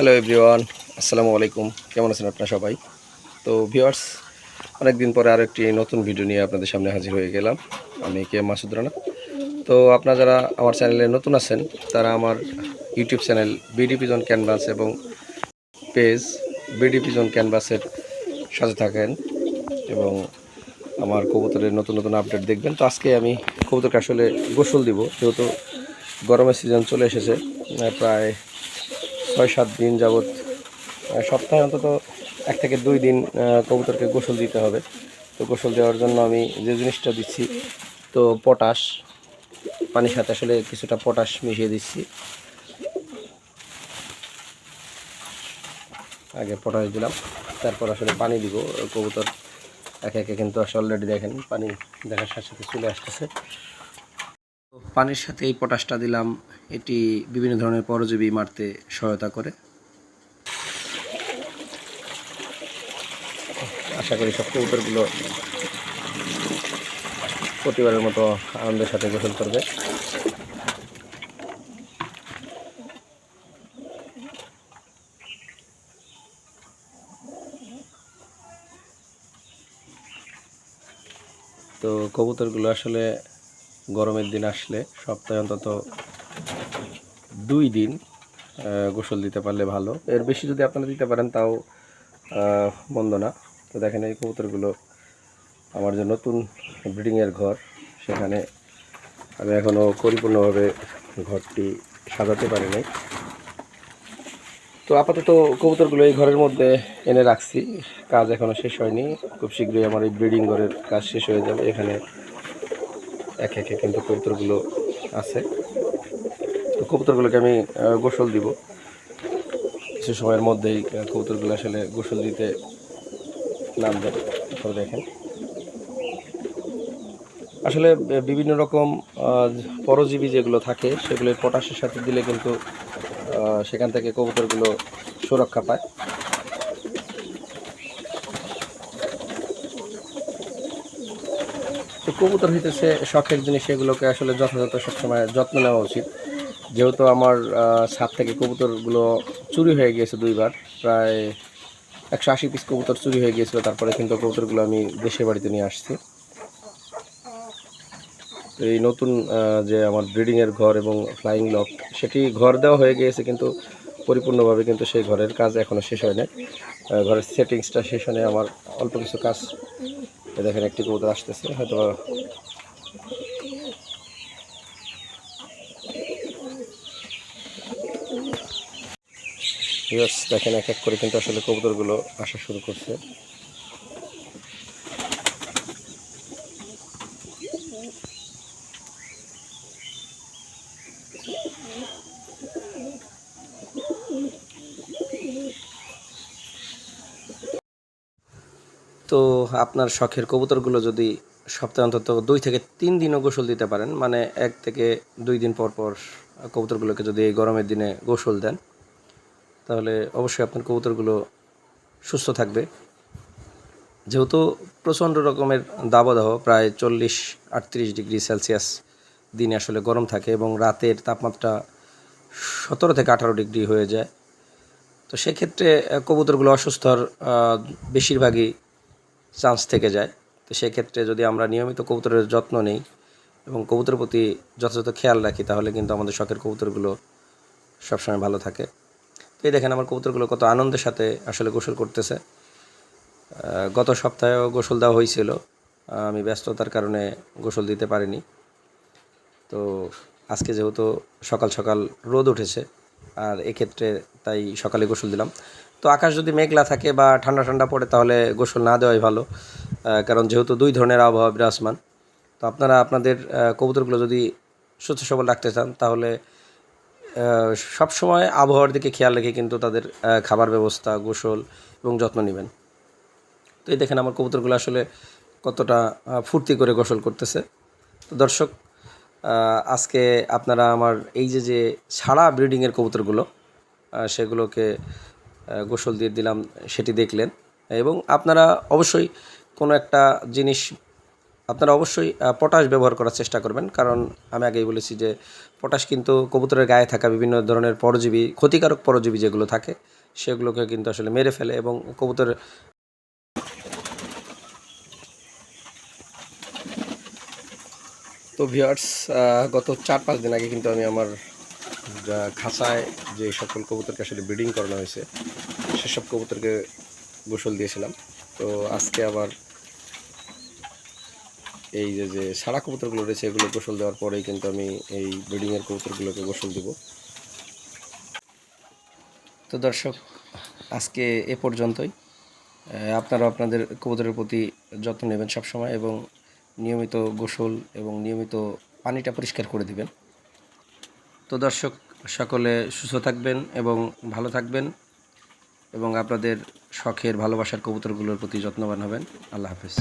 Hello everyone আসসালামু আলাইকুম কেমন আছেন আপনারা সবাই? তো ভিউয়ার্স অনেকদিন পরে আরও একটি নতুন ভিডিও নিয়ে আপনাদের সামনে হাজির হয়ে গেলাম। আমি কে মাসুদ রানা। তো, আপনারা যারা আমার চ্যানেলে নতুন আছেন, তারা আমার YouTube channel BD Pigeon Canvas এবং পেজ বিডি পিজন ক্যানভাসের সাথে থাকেন এবং আমার কবুতরের নতুন নতুন আপডেট দেখবেন। তো, আজকে আমি কবুতরকে আসলে গোসল দিব। যেহেতু গরমের সিজন চলে এসেছে প্রায় ছয় সাত দিন যাবৎ সপ্তাহে অন্তত এক থেকে দুই দিন কবুতরকে গোসল দিতে হবে। তো গোসল দেওয়ার জন্য আমি যে জিনিসটা দিচ্ছি, তো পটাশ, পানির সাথে আসলে কিছুটা পটাশ মিশিয়ে দিচ্ছি। আগে পটাশ দিলাম, তারপর আসলে পানি দিব। কবুতর একে একে কিন্তু আসলে অলরেডি দেখেন, পানি দেখার সাথে সাথে চলে আসতেছে। পানির সাথে এই পটাশটা দিলাম, এটি বিভিন্ন ধরনের পরজীবী মারতে সহায়তা করে। আশা করি সব কবুতরগুলো প্রতিবারের মতো আনন্দের সাথে গোসল করবে। তো কবুতরগুলো আসলে গরমের দিন আসলে সপ্তাহে অন্তত দুই দিন গোসল দিতে পারলে ভালো। এর বেশি যদি আপনারা দিতে পারেন তাও মন্দ না। তো দেখেন এই কবুতরগুলো আমার যে নতুন ব্রিডিংয়ের ঘর, সেখানে আমি এখনও পরিপূর্ণভাবে ঘরটি সাজাতে পারি নাই তো আপাতত কবুতরগুলো এই ঘরের মধ্যে এনে রাখছি। কাজ এখনও শেষ হয়নি। খুব শীঘ্রই আমার এই ব্রিডিং ঘরের কাজ শেষ হয়ে যাবে। এখানে এক একে কিন্তু কবুতরগুলো আছে। তো কবুতরগুলোকে আমি গোসল দিব। কিছু সময়ের মধ্যেই কবুতরগুলো আসলে গোসল দিতে নামবে। তারপর দেখেন। আসলে বিভিন্ন রকম পরজীবী যেগুলো থাকে, সেগুলো পটাশের সাথে দিলে কিন্তু সেখান থেকে কবুতরগুলো সুরক্ষা পায়। তো কবুতর হইতেছে শখের জিনিস এগুলোকে আসলে যথাযথ সবসময় যত্ন নেওয়া উচিত। যেহেতু আমার ছাদ থেকে কবুতরগুলো চুরি হয়ে গিয়েছে দুইবার, প্রায় একশো আশি পিস কবুতর চুরি হয়ে গিয়েছিল, তারপরে কিন্তু কবুতরগুলো আমি দেশের বাড়িতে নিয়ে আসছি। তো এই নতুন যে আমার ব্রিডিংয়ের ঘর এবং ফ্লাইং লক সেটি ঘর দেওয়া হয়ে গিয়েছে কিন্তু পরিপূর্ণভাবে কিন্তু সেই ঘরের কাজ এখনও শেষ হয় না ঘরের সেটিংসটা শেষ হয় আমার অল্প কিছু কাজ দেখেন একটি কবুতর আসতেছে হয়তো দেখেন এক এক করে কিন্তু আসলে কবুতরগুলো আসা শুরু করছে। তো আপনার শখের কবুতরগুলো যদি সপ্তাহে অন্তত দুই থেকে তিন দিনও গোসল দিতে পারেন মানে এক থেকে দুই দিন পর পর কবুতরগুলোকে যদি এই গরমের দিনে গোসল দেন তাহলে অবশ্যই আপনার কবুতরগুলো সুস্থ থাকবে। যেহেতু প্রচণ্ড রকমের দাবদাহ প্রায় চল্লিশ আটত্রিশ ডিগ্রি সেলসিয়াস দিনে আসলে গরম থাকে এবং রাতের তাপমাত্রা সতেরো থেকে আঠারো ডিগ্রি হয়ে যায়। তো সেক্ষেত্রে কবুতরগুলো অসুস্থ হওয়ার আহ, বেশিরভাগই চান্স থেকে যায়। তো সেক্ষেত্রে যদি আমরা নিয়মিত কবুতরের যত্ন নিই এবং কবুতরের প্রতি যথাযথ খেয়াল রাখি, তাহলে কিন্তু আমাদের শখের কবুতরগুলো সবসময় ভালো থাকে। তো এই দেখেন আমার কবুতরগুলো কত আনন্দের সাথে আসলে গোসল করতেছে। গত সপ্তাহেও গোসল দেওয়া হয়েছিল। আমি ব্যস্ততার কারণে গোসল দিতে পারিনি। তো আজকে যেহেতু সকাল সকাল রোদ উঠেছে, আর এক্ষেত্রে তাই সকালে গোসল দিলাম। তো আকাশ যদি মেঘলা থাকে বা ঠান্ডা ঠান্ডা পড়ে, তাহলে গোসল না দেওয়াই ভালো। কারণ যেহেতু দুই ধরনের আবহাওয়া বিরাজমান, তো আপনারা আপনাদের কবুতরগুলো যদি সুস্থ সবল রাখতে চান, তাহলে সব সময় আবহাওয়ার দিকে খেয়াল রেখে কিন্তু তাদের খাবার ব্যবস্থা, গোসল এবং যত্ন নেবেন। তো এই দেখেন আমার কবুতরগুলো আসলে কতটা ফুর্তি করে গোসল করতেছে। তো দর্শক আজকে আপনারা আমার এই যে যে ছাড়া ব্রিডিংয়ের কবুতরগুলো সেগুলোকে গোসল দিয়ে দিলাম, সেটি দেখলেন। এবং আপনারা অবশ্যই কোনো একটা জিনিস, আপনারা অবশ্যই পটাশ ব্যবহার করার চেষ্টা করবেন। কারণ আমি আগেই বলেছি যে, পটাশ কিন্তু কবুতরের গায়ে থাকা বিভিন্ন ধরনের পরজীবী, ক্ষতিকারক পরজীবী যেগুলো থাকে, সেগুলোকে কিন্তু আসলে মেরে ফেলে এবং কবুতরের তো ভিউয়ার্স গত চার পাঁচ দিন আগে কিন্তু আমি আমার যা খাঁচায় যে সকল কবুতরকে আসলে ব্রিডিং করানো হয়েছে, সেসব কবুতরকে গোসল দিয়েছিলাম। তো আজকে আবার এই যে যে সারা কবুতরগুলো রয়েছে, এগুলো গোসল দেওয়ার পরেই কিন্তু আমি এই ব্রিডিংয়ের কবুতরগুলোকে গোসল দিব। তো দর্শক, আজকে এ পর্যন্তই। আপনারা আপনাদের কবুতরের প্রতি যত্ন নেবেন সবসময় এবং নিয়মিত গোসল এবং নিয়মিত পানিটা পরিষ্কার করে দিবেন। তো দর্শক, সকলে সুস্থ থাকবেন এবং ভালো থাকবেন এবং আপনাদের শখের, ভালোবাসার কবুতরগুলোর প্রতি যত্নবান হবেন। আল্লাহ হাফেজ।